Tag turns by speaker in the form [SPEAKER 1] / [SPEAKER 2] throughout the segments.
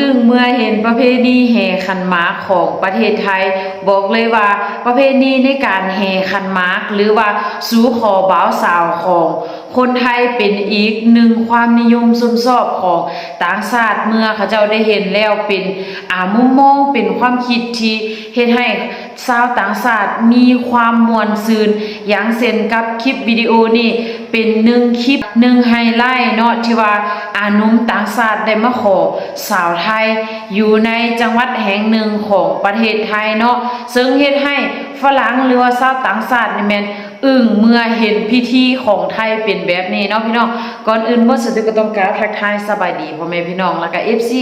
[SPEAKER 1] รั่งอึ้งเมื่อเห็นประเพณีแห่ขันหมากของประเทศไทย บอกเลยว่าประเพณีในการแห่ขันหมากหรือว่าสู่ขอบ่าวสาวของคนไทยเป็นอีกหนึ่งความนิยมสมชอบของต่างชาติเมื่อเขาเจ้าได้เห็นแล้วเป็นอามุมมองเป็นความคิดที่เฮ็ดให้ ชาวต่างชาติมีความมวลซืนอย่างเช่นกับคลิปวิดีโอนี่เป็นหนึ่งคลิปหนึ่งไฮไลท์เนาะที่ว่าอานุ่มต่างชาติได้มาขอสาวไทย อยู่ในจังหวัดแห่งหนึ่งของประเทศไทยเนาะซึ่งเฮ็ดให้ฝรั่งหรือว่าชาวต่างชาตินี่แม่น อึ้งเมื่อเห็นพิธีของไทยเป็นแบบนี้เนาะพี่น้องก่อนอื่นมื่อสุดก็ต้องกราบทักทายสบายดีพ่อแม่พี่น้องแล้วก็ FC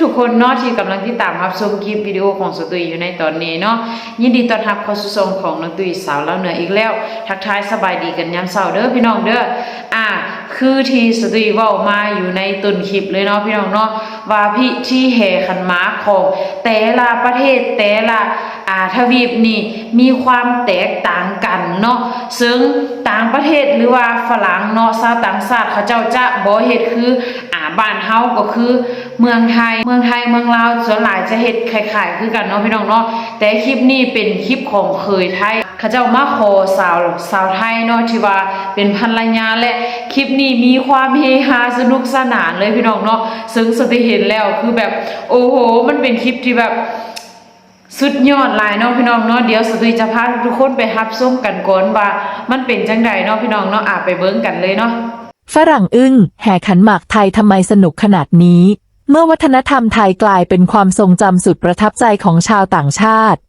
[SPEAKER 1] ทุกๆคนเนาะที่กำลังติดตามรับชมคลิปวิดีโอของสตุยอยู่ในตอนนี้เนาะยินดีต้อนรับเข้าสู่ช่งของน้องตุยสาวเล่าเหนืออีกแล้ว ทักทายสบายดีกันยามเช้าเด้อพี่น้องเด้ออ่าคือที่สตุยเว้ามาอยู่ในต้นคลิปเลยเนาะพี่น้องเนาะ ว่าพิธีแห่ขันมาของแต่ละประเทศแต่ละอาทวีปนี่มีความแตกต่างกันเนาะซึ่งต่างประเทศหรือว่าฝรั่งเนาะชาวต่างชาติเขาเจ้าจะบ่เฮ็ดคืออ่าบ้านเฮาก็คือเมืองไทย เมืองไทยเมืองลาวส่วนหลายจะเฮ็ดคล้ายๆคือกันเนาะพี่น้องเนาะแต่คลิปนี้เป็นคลิปของเคยไทยเขาเจ้ามาขอสาวสาวไทยเนาะที่ว่าเป็นภรรยาและคลิปนี้มีความเฮฮาสนุกสนานเลยพี่น้องเนาะซึ่งสติเห็นแล้วคือแบบ โอ้โห มันเป็นคลิปที่แบบสุดยอดลายเนาะพี่น้องเนาะเดี๋ยวสตุยจะพาทุกคนไปรับส้มกันก่อนว่ามันเป็นจังใดเนาะพี่น้องเนาะอะไปเบิ่งกันเลยเนาะ
[SPEAKER 2] ฝรั่งอึ้งแห่ขันหมากไทยทำไมสนุกขนาดนี้ เมื่อวัฒนธรรมไทยกลายเป็นความทรงจำสุดประทับใจของชาวต่างชาติ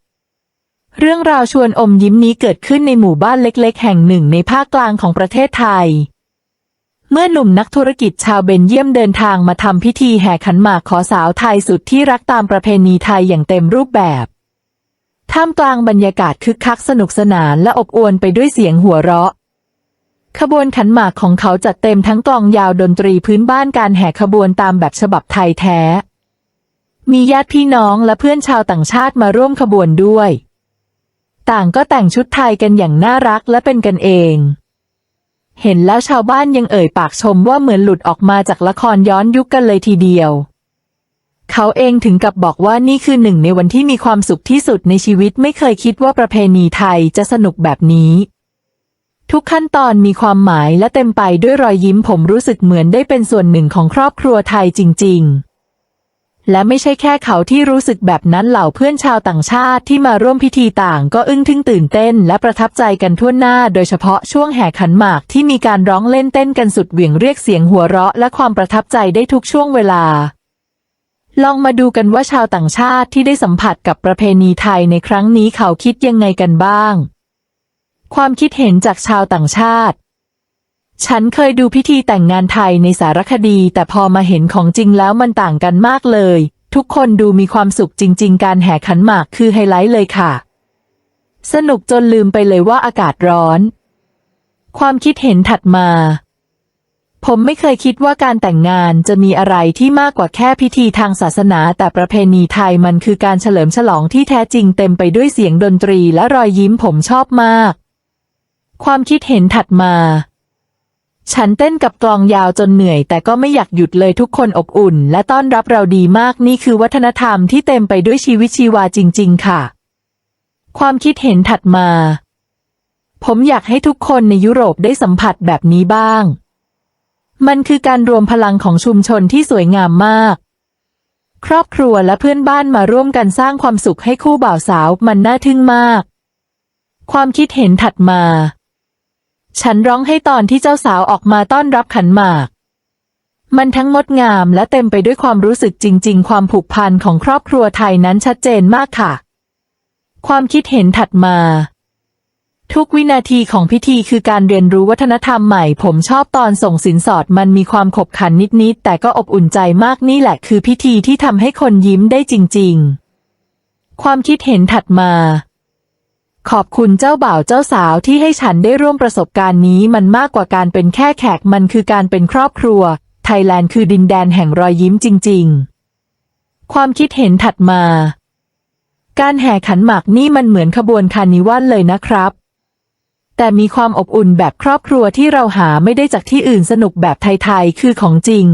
[SPEAKER 2] เรื่องราวชวนอมยิ้มนี้เกิดขึ้นในหมู่บ้านเล็ก ๆ แห่งหนึ่งในภาคกลางของประเทศไทย เมื่อหนุ่มนักธุรกิจชาวเบนเยียมเดินทางมาทำพิธีแห่ขันหมากขอสาวไทยสุดที่รักตามประเพณีไทยอย่างเต็มรูปแบบท่ามกลางบรรยากาศคึกคักสนุกสนานและอบอวลไปด้วยเสียงหัวเราะ ขบวนขันหมากของเขาจัดเต็มทั้งกลองยาวดนตรีพื้นบ้านการแห่ขบวนตามแบบฉบับไทยแท้ มีญาติพี่น้องและเพื่อนชาวต่างชาติมาร่วมขบวนด้วย ต่างก็แต่งชุดไทยกันอย่างน่ารักและเป็นกันเอง เห็นแล้วชาวบ้านยังเอ่ยปากชมว่าเหมือนหลุดออกมาจากละครย้อนยุคกันเลยทีเดียว เขาเองถึงกับบอกว่านี่คือหนึ่งในวันที่มีความสุขที่สุดในชีวิตไม่เคยคิดว่าประเพณีไทยจะสนุกแบบนี้ ทุกขั้นตอนมีความหมายและเต็มไปด้วยรอยยิ้มผมรู้สึกเหมือนได้เป็นส่วนหนึ่งของครอบครัวไทยจริง ๆ และไม่ใช่แค่เขาที่รู้สึกแบบนั้นเหล่าเพื่อนชาวต่างชาติที่มาร่วมพิธีต่างก็อึ้งทึ่งตื่นเต้น และประทับใจกันทั่วหน้า โดยเฉพาะช่วงแห่ขันหมากที่มีการร้องเล่นเต้นกันสุดเหวี่ยงเรียกเสียงหัวเราะ และความประทับใจได้ทุกช่วงเวลา ลองมาดูกันว่าชาวต่างชาติที่ได้สัมผัสกับประเพณีไทยในครั้งนี้เขาคิดยังไงกันบ้าง ความคิดเห็นจากชาวต่างชาติ ฉันเคยดูพิธีแต่งงานไทยในสารคดี แต่พอมาเห็นของจริงแล้วมันต่างกันมากเลย ทุกคนดูมีความสุขจริง ๆ การแห่ขันหมากคือไฮไลท์เลยค่ะ สนุกจนลืมไปเลยว่าอากาศร้อน ความคิดเห็นถัดมา ผมไม่เคยคิดว่าการแต่งงานจะมีอะไรที่มากกว่าแค่พิธีทางศาสนา แต่ประเพณีไทยมันคือการเฉลิมฉลองที่แท้จริงเต็มไปด้วยเสียงดนตรีและรอยยิ้มผมชอบมาก ความคิดเห็นถัดมา ฉันเต้นกับกลองยาวจนเหนื่อย แต่ก็ไม่อยากหยุดเลยทุกคนอบอุ่น และต้อนรับเราดีมากนี่คือวัฒนธรรมที่เต็มไปด้วยชีวิตชีวาจริง ๆ ค่ะ ความคิดเห็นถัดมา ผมอยากให้ทุกคนในยุโรปได้สัมผัสแบบนี้บ้าง มันคือการรวมพลังของชุมชนที่สวยงามมาก ครอบครัวและเพื่อนบ้านมาร่วมกันสร้างความสุขให้คู่บ่าวสาวมันน่าทึ่งมาก ความคิดเห็นถัดมา ฉันร้องให้ตอนที่เจ้าสาวออกมาต้อนรับขันหมาก มันทั้งงดงามและเต็มไปด้วยความรู้สึกจริง ๆ ความผูกพันของครอบครัวไทยนั้นชัดเจนมากค่ะ ความคิดเห็นถัดมา ทุกวินาทีของพิธีคือการเรียนรู้วัฒนธรรมใหม่ ผมชอบตอนส่งสินสอดมันมีความขบขันนิดๆแต่ก็อบอุ่นใจมากนี่แหละคือพิธีที่ทำให้คนยิ้มได้จริง ๆ ความคิดเห็นถัดมา ขอบคุณเจ้าบ่าวเจ้าสาวที่ให้ฉันได้ร่วมประสบการณ์นี้มันมากกว่าการเป็นแค่แขกมันคือการเป็นครอบครัว ไทยแลนด์คือดินแดนแห่งรอยยิ้มจริง ๆ ความคิดเห็นถัดมา การแห่ขันหมากนี่มันเหมือนขบวนคาร์นิวัลเลยนะครับ แต่มีความอบอุ่นแบบครอบครัวที่เราหาไม่ได้จากที่อื่นสนุกแบบไทย ๆ คือของจริง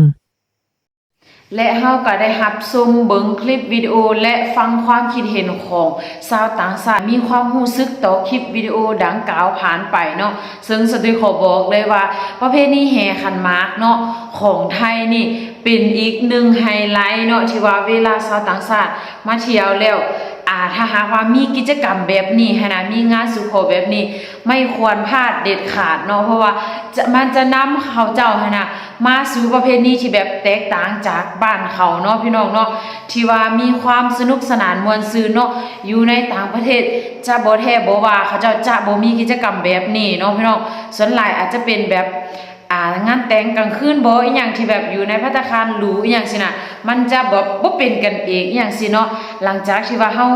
[SPEAKER 1] และเฮาก็ได้รับชมเบิ่งคลิปวิดีโอและฟังความคิดเห็นของชาวต่างชาติมีความรู้สึกต่อคลิปวิดีโอดังกล่าวผ่านไปเนาะซึ่งสติขอบอกเลยว่า ประเพณีแห่ขันมากเนาะของไทยนี่เป็นอีกหนึ่งไฮไลท์เนาะที่ว่าเวลาชาวต่างชาติมาเที่ยวแล้วอ่าถ้าหากว่ามีกิจกรรมแบบนี้ให้นะมีงานสุโขแบบนี้ ไม่ควรพลาดเด็ดขาดเนาะเพราะว่าจะมันจะนำเขาเจ้าให้นะ มาสู่ประเพณีที่แบบแตกต่างจากบ้านเขาเนาะพี่น้องเนาะที่ว่ามีความสนุกสนานมวลซื่นเนาะอยู่ในต่างประเทศจะบ่แท้บ่ว่าเขาเจ้าจะบ่มีกิจกรรมแบบนี้เนาะพี่น้องส่วนหลายอาจจะเป็นแบบ่างานแต่งกลางคืนบ่อีหยังที่แบบอยู่ในภัตคารหรูอีหยังสินะมันจะแบบบ่เป็นกันเองอีหยังสิเนาะหลังจากที่ว่าเฮา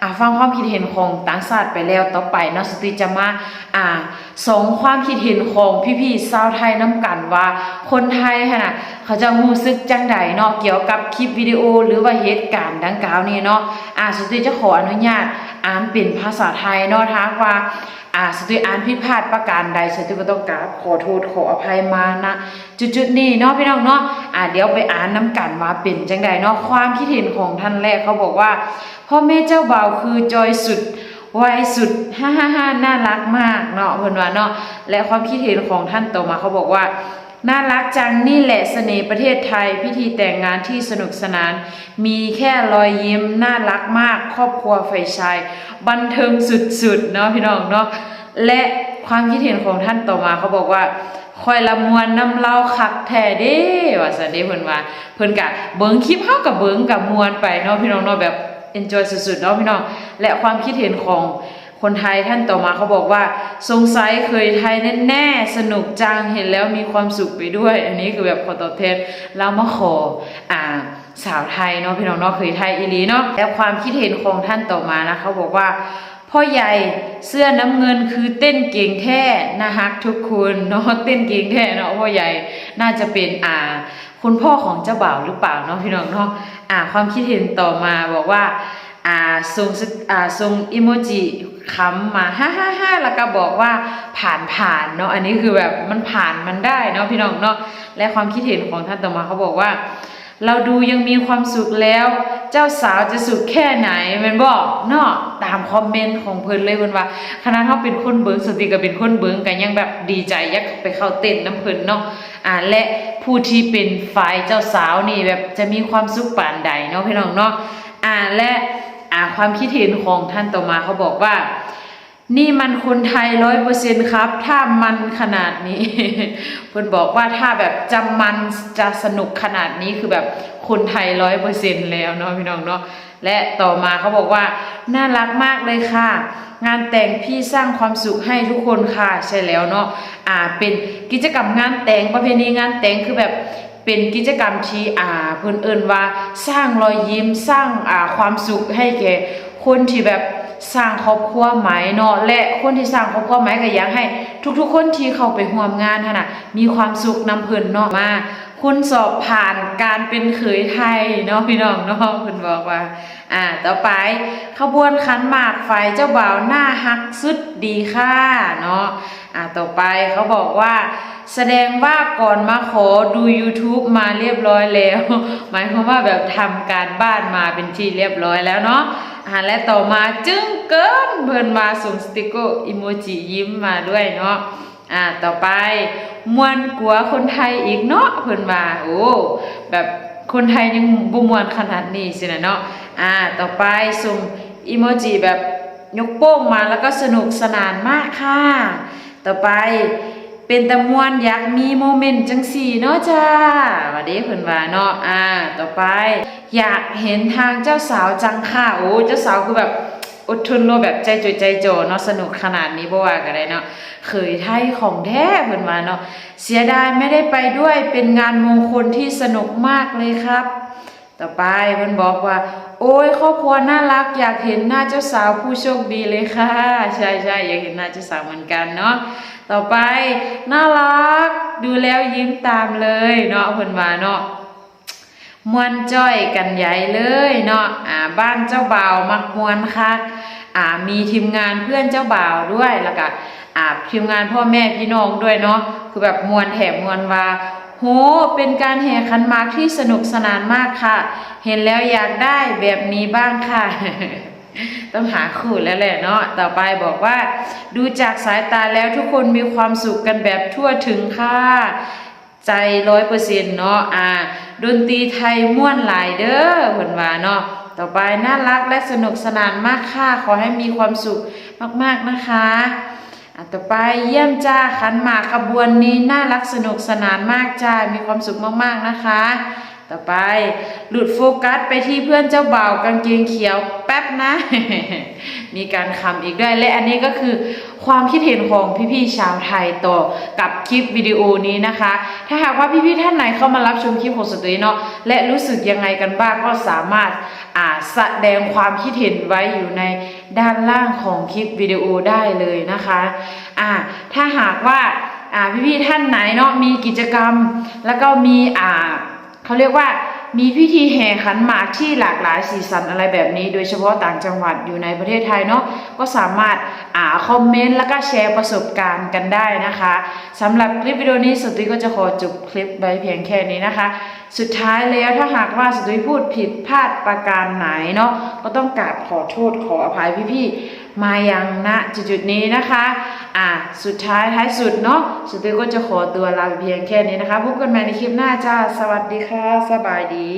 [SPEAKER 1] อ่าฟังความคิดเห็นของต่างชาติไปแล้วต่อไปเนาะสติจะมาอ่าสองความคิดเห็นของพี่ๆชาวไทยนํกันว่า คนไทยฮะนะเขาจะรู้สึกจังใดเนาะเกี่ยวกับคลิปวิดีโอหรือว่าเหตุการณ์ดังกล่าวนี้เนาะอ่าสติจะขออนุญาต อ่านเป็นภาษาไทยเนาะถ้าว่าอ่าสติอ่านผิพาดประการใดสติก็ต้องกราบขอโทษขออภัยมานะจุดๆนี้เนาะพี่น้องเนาะอ่าเดี๋ยวไปอ่านน้ำกันว่าเป็นจังใดเนาะความคิดเห็นของท่านแรกเขาบอกว่าพ่อแม่เจ้าบ่าวคือจอยสุดวัยสุดฮ่าฮ่าฮ่าน่ารักมากเนาะเพิ่นว่าเนาะและความคิดเห็นของท่านต่อมาเขาบอกว่า น่ารักจังนี่แหละเสน่ห์ประเทศไทย พิธีแต่งงานที่สนุกสนาน มีแค่รอยยิ้มน่ารักมาก ครอบครัวไฟชาย บันเทิงสุดๆเนาะพี่น้องเนาะและความคิดเห็นของท่านต่อมาเขาบอกว่าคอยละมวนน้ำเล่าคักแท้เด้ว่าสันเด้เพิ่นว่าเพิ่นกะเบิ่งคลิปเฮากับเบิ่งกับมวนไปเนาะพี่น้องเนาะแบบ enjoy สุดๆเนาะพี่น้องและความคิดเห็นของ คนไทยท่านต่อมาเขาบอกว่า สงสัยเคยไทยแน่ๆสนุกจังเห็นแล้วมีความสุขไปด้วย อันนี้คือแบบขอตอบแทนเรามาขออ่าสาวไทยเนาะพี่น้องเนาะเคยไทยอีลีเนาะและความคิดเห็นของท่านต่อมานะเขาบอกว่าพ่อใหญ่เสื้อน้ำเงินคือเต้นเก่งแท้นะฮักทุกคนเนาะเต้นเก่งแท้เนาะพ่อใหญ่น่าจะเป็นอ่าคุณพ่อของเจ้าบ่าวหรือเปล่าเนาะพี่น้องเนาะอ่าความคิดเห็นต่อมาบอกว่าอ่าส่งอ่าส่งอิโมจิ คำมาฮ่าฮ่าฮ่าแล้วก็บอกว่าผ่านผ่านเนาะอันนี้คือแบบมันผ่านมันได้เนาะพี่น้องเนาะและความคิดเห็นของท่านต่อมาเขาบอกว่า เราดูยังมีความสุขแล้ว เจ้าสาวจะสุขแค่ไหนมันบอกเนาะตามคอมเมนต์ของเพิ่นเลยเพิ่นว่าคณะเขาเป็นคนเบิงสติก็เป็นคนเบิงกันยังแบบดีใจยากไปเข้าเต้นน้ำเพิ่นเนาะอ่าและผู้ที่เป็นฝ่ายเจ้าสาวนี่แบบจะมีความสุขปานใดเนาะพี่น้องเนาะอ่าและ อ่าความคิดเห็นของท่านต่อมาเขาบอกว่า นี่มันคนไทยร้อยเปอร์เซ็นครับ ถ้ามันขนาดนี้เพิ่นบอกว่าถ้าแบบจำมันจะสนุกขนาดนี้คือแบบคนไทยร้อยเปอร์เซ็นแล้วเนาะพี่น้องเนาะและต่อมาเขาบอกว่า น่ารักมากเลยค่ะ งานแต่งพี่สร้างความสุขให้ทุกคนค่ะใช่แล้วเนาะอ่าเป็นกิจกรรมงานแต่งประเพณีงานแต่งคือแบบ เป็นกิจกรรมที่อ่าเพิ่นเอิ้นว่าสร้างรอยยิ้มสร้างอ่าความสุขให้แก่คนที่แบบสร้างครอบครัวใหม่เนาะและคนที่สร้างครอบครัวใหม่ก็อยากให้ ทุกๆ คนที่เข้าไปร่วมงานน่ะมีความสุขนำเพิ่นเนาะมาคุณสอบผ่านการเป็นเขยไทยเนาะพี่น้องเนาะเพิ่นบอกว่า อ่า ต่อไปขบวนขันหมากไฟเจ้าบ่าวหน้าฮักสุดดีค่ะเนาะอ่าต่อไปเขาบอกว่า แสดงว่าก่อนมาขอดู YouTube มาเรียบร้อยแล้ว หมายความว่าแบบทำการบ้านมาเป็นที่เรียบร้อยแล้วเนาะอ่าและต่อมาจึงเกินเพิ่นมาส่งสติกเกอร์อิโมจิยิ้มมาด้วยเนาะอ่าต่อไปมวนกลัวคนไทยอีกเนาะเพิ่นว่าโอ้แบบคนไทยยังบ่มวนขนาดนี้สินะเนาะอ่าต่อไปส่งอิโมจิแบบยกโป้งมาแล้วก็สนุกสนานมากค่ะ ต่อไป เป็นตะมวนอยากมีโมเมนต์จังสี่เนาะจ้าวันนี้เพิ่นว่าเนาะอ่า ต่อไป อยากเห็นทางเจ้าสาวจังค่ะโอ้เจ้าสาวคือแบบอดทนเนาะแบบใจจดใจโจอเนาะสนุกขนาดนี้บ่ว่ากันได้เนาะเคยไทยของแท้เพิ่นว่าเนาะเสียดายไม่ได้ไปด้วยเป็นงานมงคลที่สนุกมากเลยครับ ต่อไปเพิ่นบอกว่า โอ้ยครอบครัวน่ารัก อยากเห็นหน้าเจ้าสาวผู้โชคดีเลยค่ะ ใช่ใช่อยากเห็นหน้าเจ้าสาวเหมือนกันเนาะ ต่อไปน่ารัก ดูแล้วยิ้มตามเลยเนาะเพิ่นว่าเนาะมวนจ้อยกันใหญ่เลยเนาะอ่าบ้านเจ้าบ่าวมักมวนคักอ่ามีทีมงานเพื่อนเจ้าบ่าวด้วยแล้วก็อ่าทีมงานพ่อแม่พี่น้องด้วยเนาะคือแบบมวนแถมมวนว่าโห เป็นการแห่ขันมากที่สนุกสนานมากค่ะ เห็นแล้วอยากได้แบบนี้บ้างค่ะ ต้องหาคู่แล้วแหละเนาะต่อไปบอกว่า ดูจากสายตาแล้วทุกคนมีความสุขกันแบบทั่วถึงค่ะ ใจร้อยเปอร์เซ็นต์เนาะอ่าดนตรีไทยม่วนหลายเด้อเพิ่นว่าเนาะต่อไปน่ารักและสนุกสนานมากค่ะ ขอให้มีความสุขมากๆนะคะอะต่อไปเยี่ยมจ้าขันหมากขบวนนี้น่ารักสนุกสนานมากจ้ามีความสุขมากๆนะคะ ต่อไป หลุดโฟกัสไปที่เพื่อนเจ้าบ่าวกางเกงเขียวแป๊บนะ มีการคำอีกด้วยและอันนี้ก็คือความคิดเห็นของพี่ๆชาวไทยต่อกับคลิปวิดีโอนี้นะคะ ถ้าหากว่าพี่ๆท่านไหนเข้ามารับชมคลิปของสตุยเนาะและรู้สึกยังไงกันบ้างก็สามารถอ่าแสดงความคิดเห็นไว้อยู่ในด้านล่างของคลิปวิดีโอได้เลยนะคะอ่าถ้าหากว่าอ่าพี่ๆท่านไหนเนาะมีกิจกรรมแล้วก็มีอ่า เขาเรียกว่ามีพิธีแห่ขันหมากที่หลากหลายสีสันอะไรแบบนี้ โดยเฉพาะต่างจังหวัดอยู่ในประเทศไทยเนาะก็สามารถอ่าคอมเมนต์แล้วก็แชร์ประสบการณ์กันได้นะคะสำหรับคลิปวิดีโอนี้สุดที่ก็จะขอจบคลิปไว้เพียงแค่นี้นะคะ สุดท้ายแล้วถ้าหากว่าสุดที่พูดผิดพลาดประการไหนเนาะก็ต้องกราบขอโทษขออภัยพี่ๆ มายังณจุดๆนี้นะคะอะสุดท้ายท้ายสุดเนาะสุดท้ายก็จะขอตัวลาไปเพียงแค่นี้นะคะพบกันใหม่ในคลิปหน้าจ้าสวัสดีค่ะ สบายดี